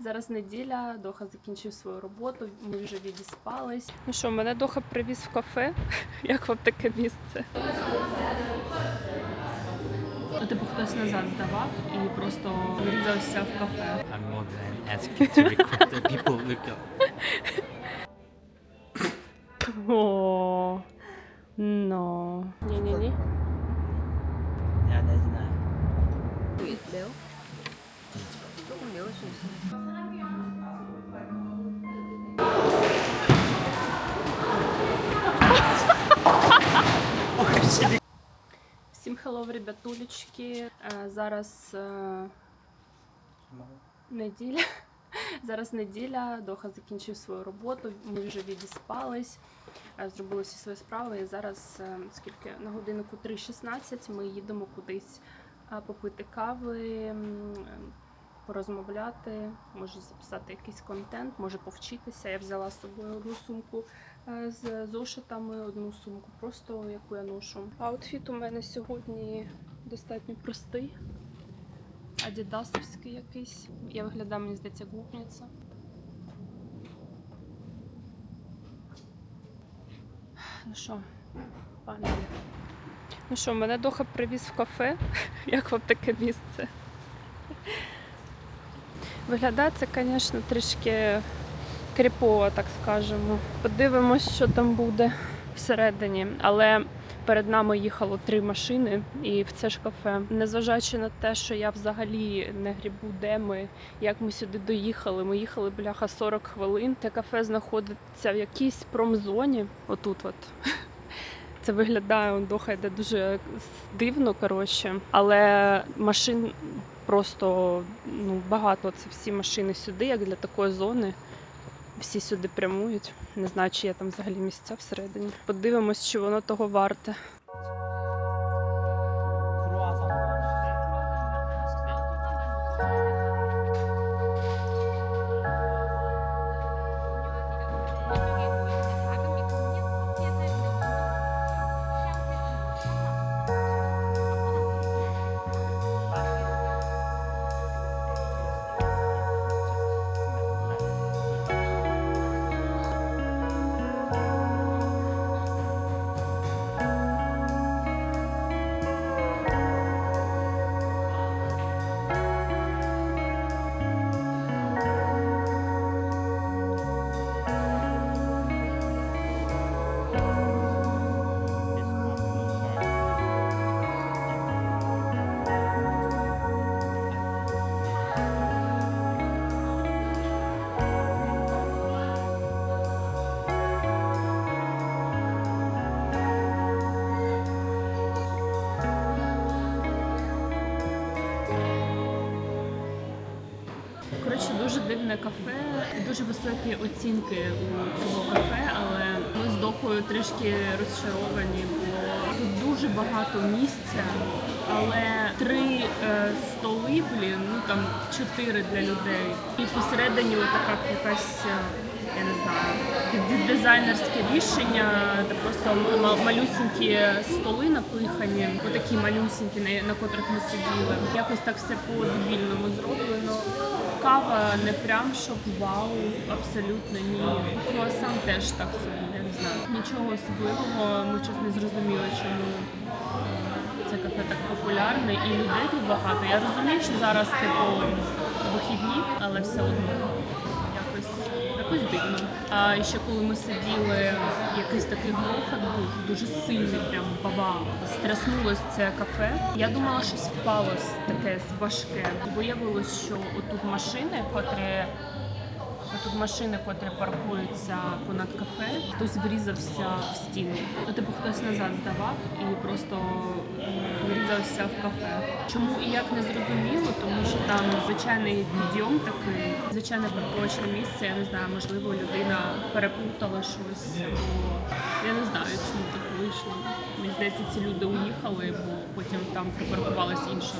Зараз неділя, Доха закінчив свою роботу, ми вже відіспались. Ну що, мене Доха привіз в кафе. Як вам таке місце? Ну, типу хтось назад здавав і просто врізався в кафе. I'm more than asking to record that people look up. О, но. Ні-ні-ні. Yeah, that's nice. Всім хеллоу, ребятулечки. Е, Зараз е, неділя. Зараз неділя, Доха закінчив свою роботу, ми вже відіспались, е, зробили всі свої справи. І зараз, скільки на годиннику 3.16, ми їдемо кудись попити кави, порозмовляти, може записати якийсь контент, може повчитися. Я взяла з собою одну сумку е, з зошитами, одну сумку, просто яку я ношу. Аутфіт у мене сьогодні достатньо простий. Адідасовський якийсь. Я виглядаю, мені здається, губниця. Ну що, пане. Ну що, мене Доха привіз в кафе. Як вам таке місце? Виглядає це, звісно, трішки кріпово, так скажемо. Подивимось, що там буде всередині. Але перед нами їхало три машини, і в це ж кафе. Незважаючи на те, що я взагалі не грібу, де ми, як ми сюди доїхали. Ми їхали бляха 40 хвилин. Це кафе знаходиться в якійсь промзоні. Отут, от. Це виглядає, он доха йде дуже дивно, коротше. Але машин просто ну, багато. Це всі машини сюди, як для такої зони. Всі сюди прямують. Не знаю, чи є там взагалі місця всередині. Подивимось, чи воно того варте. Коротше, дуже дивне кафе, дуже високі оцінки у цього кафе, але ми з докою трішки розчаровані, бо тут дуже багато місця, але три е, столи, блін, ну там чотири для людей. І посередині така якась, е, я не знаю, дизайнерське рішення, де просто малюсінькі столи напихані, отакі малюсінькі, на котрих ми сиділи. Якось так все по-дебільному зроблено. Кава не прям щоб вау, абсолютно ні. Круасан теж так собі, я не знаю. Нічого особливого, ми щось не зрозуміли, чому це кафе так популярне і людей тут багато. Я розумію, що зараз типу вихідні, але все одно якось дивно. А ще коли ми сиділи, якийсь такий грохот був дуже сильний, прям баба. Стряснулось це кафе. Я думала, щось впало таке важке. Виявилось, що отут машини, котрі Тут машини, котрі паркуються понад кафе, хтось врізався в стіну. Ну, типу, хтось назад здавав і просто врізався в кафе. Чому і як не зрозуміло, тому що там звичайний підйом такий, звичайне парковочне місце. Я не знаю, можливо, людина переплутала щось. Або я не знаю, чому так вийшло. Мені здається, ці люди уїхали, бо потім там припаркувалася інша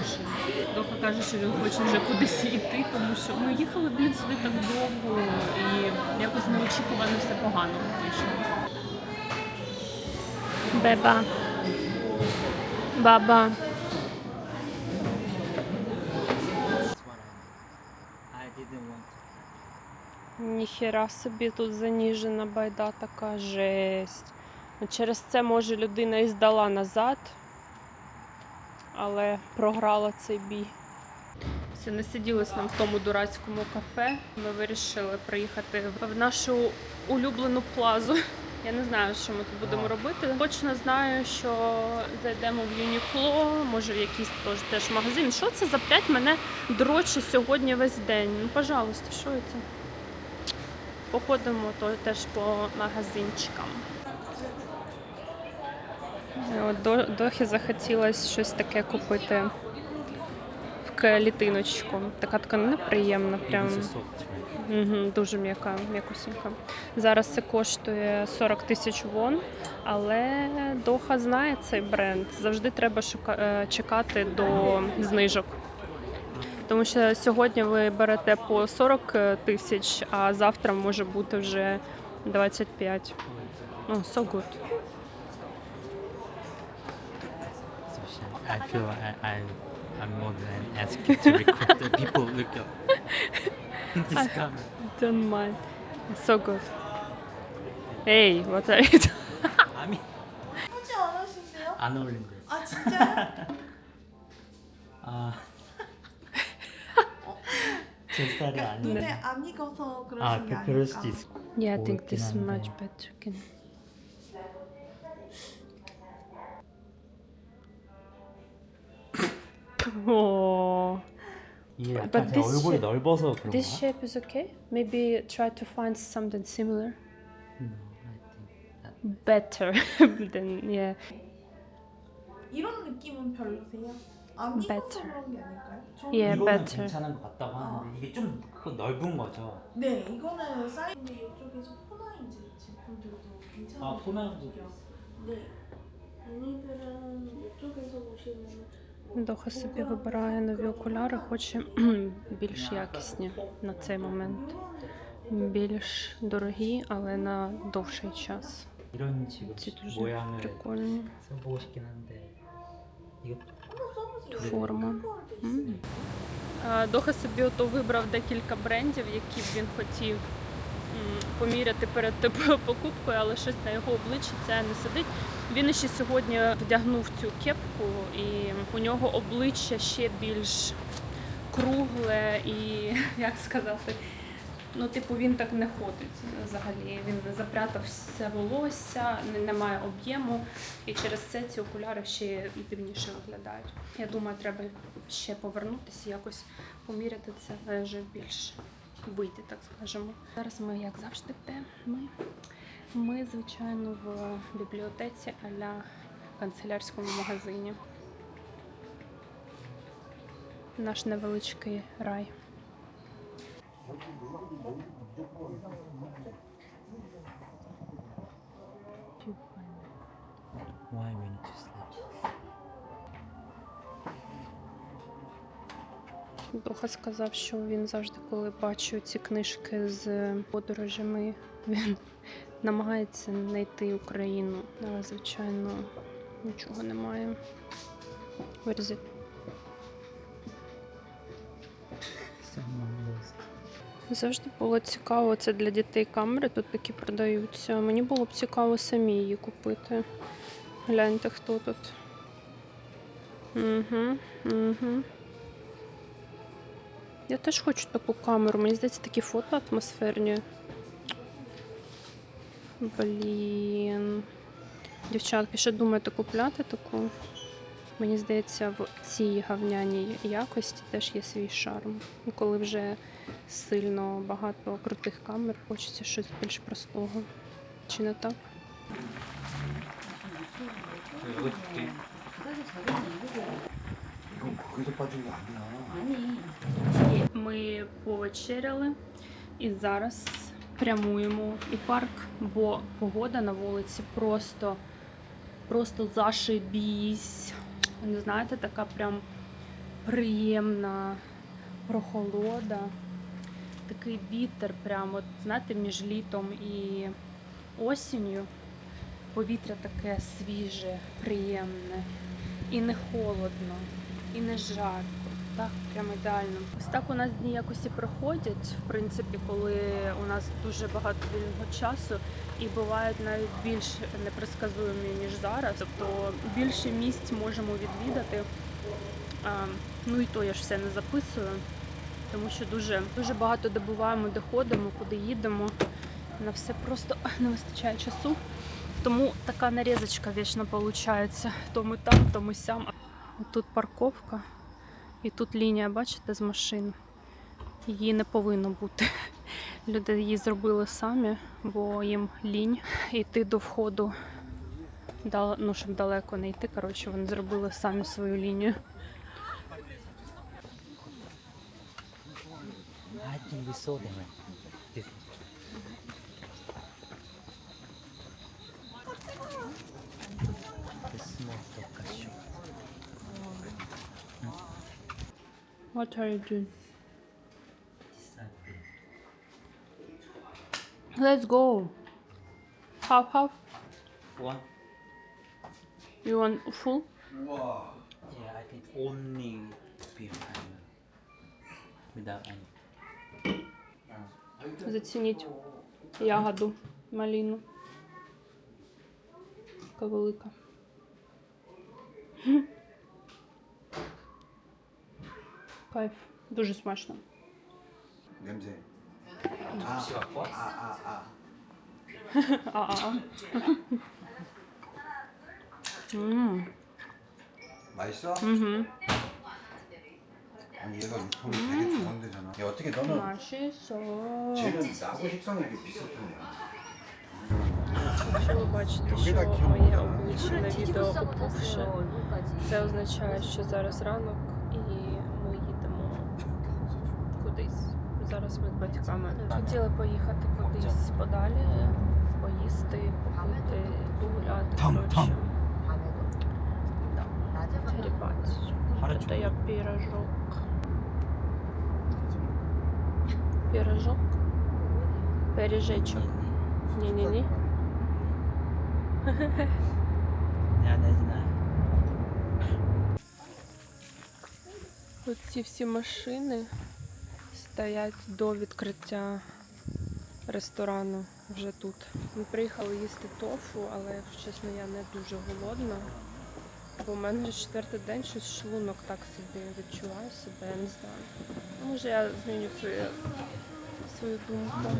машина. Доха каже, що він хоче вже кудись йти, тому що ми їхали блін сюди так довго і якось неочікувано все погано вийшло. Беба. Баба. Ніхера собі тут заніжена байда така жесть. Ну, Через це, може, людина і здала назад, але програла цей бій. Все, не сиділись нам в тому дурацькому кафе. Ми вирішили приїхати в нашу улюблену плазу. Я не знаю, що ми тут будемо робити. Точно знаю, що зайдемо в Юнікло, може в якийсь теж, теж магазин. Що це за п'ять мене дроче сьогодні весь день? Ну, пожалуйста, що це? Походимо то теж по магазинчикам. От до, Дохі захотілося щось таке купити в клітиночку. Така тканина приємна, прям угу, дуже м'яка, м'якусінька. Зараз це коштує 40 тисяч вон, але Доха знає цей бренд. Завжди треба шука... е, чекати до знижок Тому що сьогодні ви берете по 40 тисяч, а завтра може бути вже 25. Ну, so good. So shy. I feel I, I I'm more than asking to record that people look up this camera. Don't mind. So good. Hey, what are you doing? 아미 하지 않으신데요? 안 어울린대. 아 진짜요? 아. 제 스타일이 아닌데. 눈에 안 익어서 그러신 아, 게 그, 아닐까? 그럴 수도 있어. Yeah, I 뭐 think 있긴 this is 한데. much better. Can... Oh, 이게 But 약간 제 this 얼굴이 shape- 넓어서 그런가? this shape is okay. Maybe try to find something similar. No, I think that Better than yeah. 이런 느낌은 별로세요? 안 익어서 Better. 그런 게 아닐까요? 저는 Yeah, 이거는 better. 괜찮은 것 같다고 하는데 이게 좀 크- 넓은 거죠. 네 이거는 사이즈인데 이쪽에서 포나인지 제품들도 괜찮은 아, 포나인지. 제품이요. 네 얘네들은 이쪽에서 보시면 Доха собі вибирає нові окуляри, хоче більш якісні на цей момент. Більш дорогі, але на довший час. 이런 지금 ці дуже 모양을 прикольні. 써보고 싶긴 한데 이거 써보세요 Форма. 컬러도 форму. Доха собі ото вибрав декілька брендів, які б він хотів поміряти перед тобою типу, покупкою, але щось на його обличчі це не сидить. Він ще сьогодні вдягнув цю кепку, і у нього обличчя ще більш кругле і як сказати. Ну, типу, він так не ходить взагалі. Він запрятав все волосся, немає об'єму, і через це ці окуляри ще дивніше виглядають. Я думаю, треба ще повернутися, якось поміряти це вже більш вийти, так скажемо. Зараз ми, як завжди, де ми? Ми, звичайно, в бібліотеці аля канцелярському магазині. Наш невеличкий рай. Why we need to sleep? Доха сказав, що він завжди, коли бачить ці книжки з подорожами, він намагається знайти Україну. Але, звичайно, нічого немає. Where is it? Завжди було цікаво, це для дітей камери тут такі продаються. Мені було б цікаво самі її купити. Гляньте, хто тут. Угу, угу. Я теж хочу таку камеру. Мені здається, такі фото атмосферні. Блін. Дівчатки, що думаєте купляти таку? Мені здається, в цій гавняній якості теж є свій шарм. Коли вже сильно багато крутих камер, хочеться щось більш простого. Чи не так? Ми повечеряли і зараз прямуємо і парк, бо погода на вулиці просто, просто зашибісь. Не знаєте, така прям приємна прохолода. Такий вітер, прям, от, знаєте, між літом і осінню. Повітря таке свіже, приємне. І не холодно, і не жарко. Так, прямо ідеально. Ось так у нас дні якось і проходять, в принципі, коли у нас дуже багато вільного часу, і бувають навіть більш непредсказуємі, ніж зараз. Тобто більше місць можемо відвідати. Ну і то я ж все не записую, тому що дуже, дуже багато добуваємо, де ходимо, куди їдемо. На все просто не вистачає часу. Тому така нарізочка вічно виходить. То ми там, то ми сям. Тут парковка. І тут лінія, бачите, з машин. Її не повинно бути. Люди її зробили самі, бо їм лінь йти до входу. Ну, щоб далеко не йти. Коротше, вони зробили самі свою лінію. I What are you doing? Let's go. Half half. One. You want full? Yeah, I think only beer and without any. Зацініть ягоду, маліну. Така Кайф. Дуже смачно. 냄새. А-а-а. 음. 맛있어? 음. 아니 얘가 유통이 되게 좋은 데잖아. 야 어떻게 너는 맛있어. 쟤는 나하고 식성이 이렇게 비슷하냐? Якщо ви бачите, що моє обличчя на відео опухше, це означає, що зараз ранок Зараз ми з батьками хотіли поїхати кудись подалі, поїсти, попити, погуляти. коротше. Да. Це як пірожок. Пірожок? Пиріжечок. Ні-ні-ні. Yeah, that's nice. Оці всі машини стоять до відкриття ресторану вже тут. Ми приїхали їсти тофу, але, якщо чесно, я не дуже голодна. Бо в мене вже четвертий день щось шлунок так собі відчуваю себе, я не знаю. Може я зміню свою, свою думку.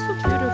so beautiful.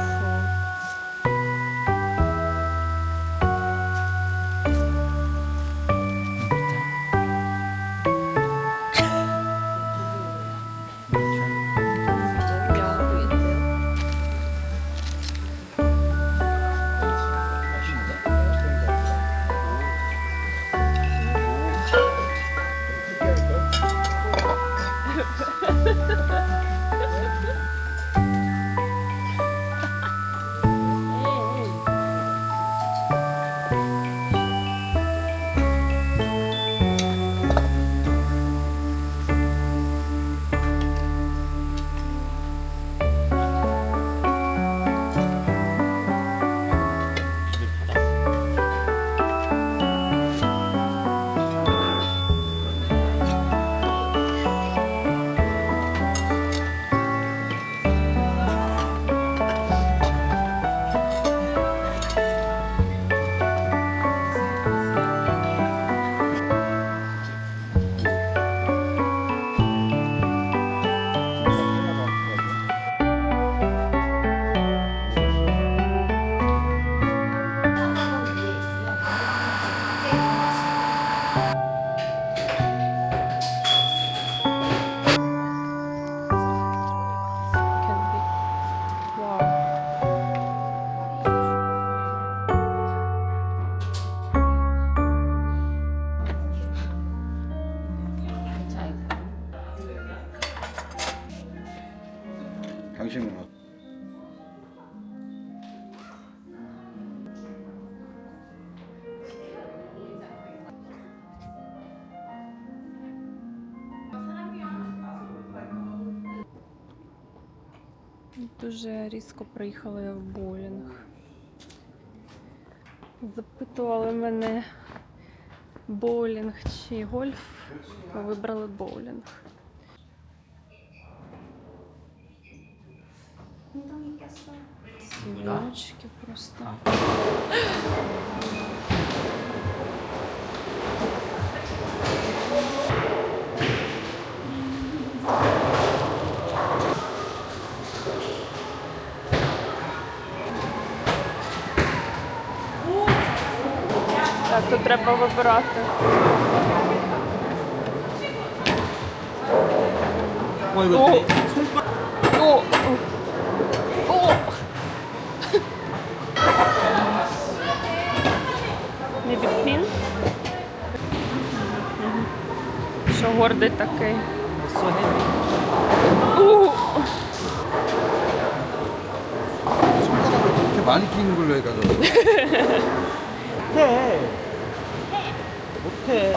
Дуже різко приїхали в боулінг. Запитували мене боулінг чи гольф. Ми вибрали боулінг. Сім'ячки просто. Так, тут треба вибирати. О! О! О! Maybe pin? Що гордий такий. У! 손가락을 그렇게 많이 끼는 걸로 해가지고 못해. 못해.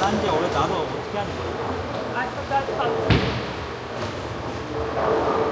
안 한 지 오래 나도 어떻게 하는 거야? Forgot how.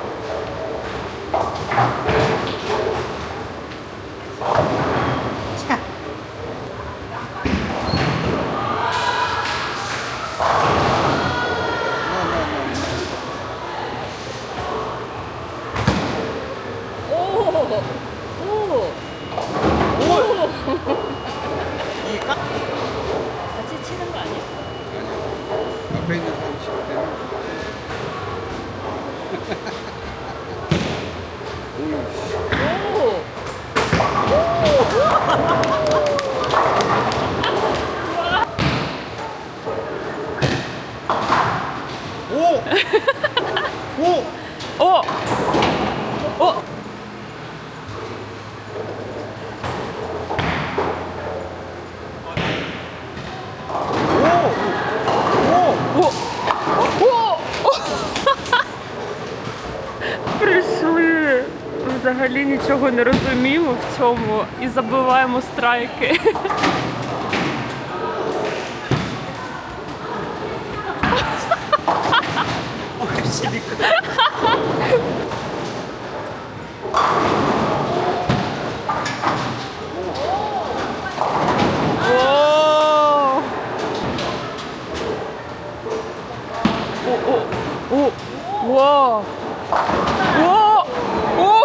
Нічого не розуміємо в цьому і забиваємо страйки. О! О, о, о, о, о, о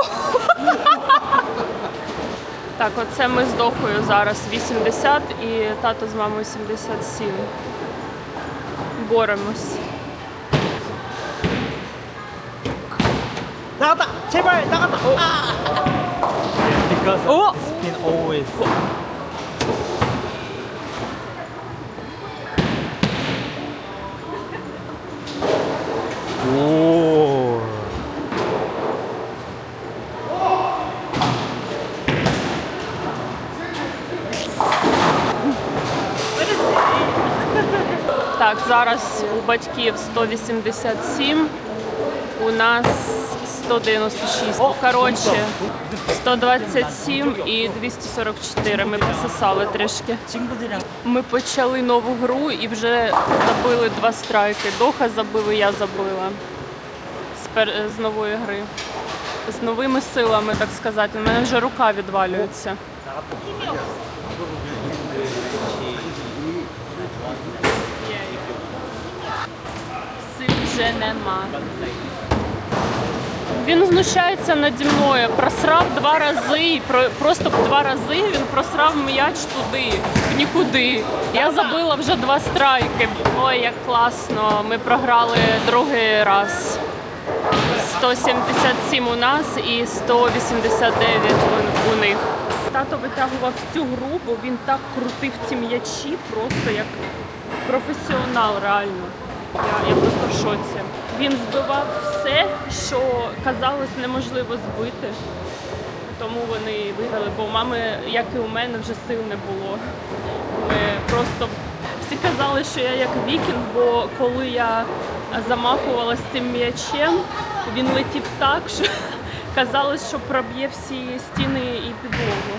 мами з дохою зараз 80 і тато з мамою 77. Боремось. Nagata! Chamber! Nagata! Oh. Ah! Because oh. it's been always... Oh. Зараз у батьків 187, у нас 196. Коротше, 127 і 244. Ми пососали трішки. Ми почали нову гру і вже забили два страйки. Доха забили, я забила з нової гри. З новими силами, так сказати. У мене вже рука відвалюється. Вже нема. Він знущається наді мною. Просрав два рази, про- просто два рази він просрав м'яч туди, в нікуди. Я забила вже два страйки. Ой, як класно. Ми програли другий раз. 177 у нас і 189 у, у них. Тато витягував всю гру, бо він так крутив ці м'ячі, просто як професіонал, реально. Я, я просто в шоці. Він збивав все, що казалось неможливо збити. Тому вони виграли, бо у мами, як і у мене, вже сил не було. Ми просто всі казали, що я як вікінг, бо коли я замахувалася цим м'ячем, він летів так, що казалось, що проб'є всі стіни і підлогу.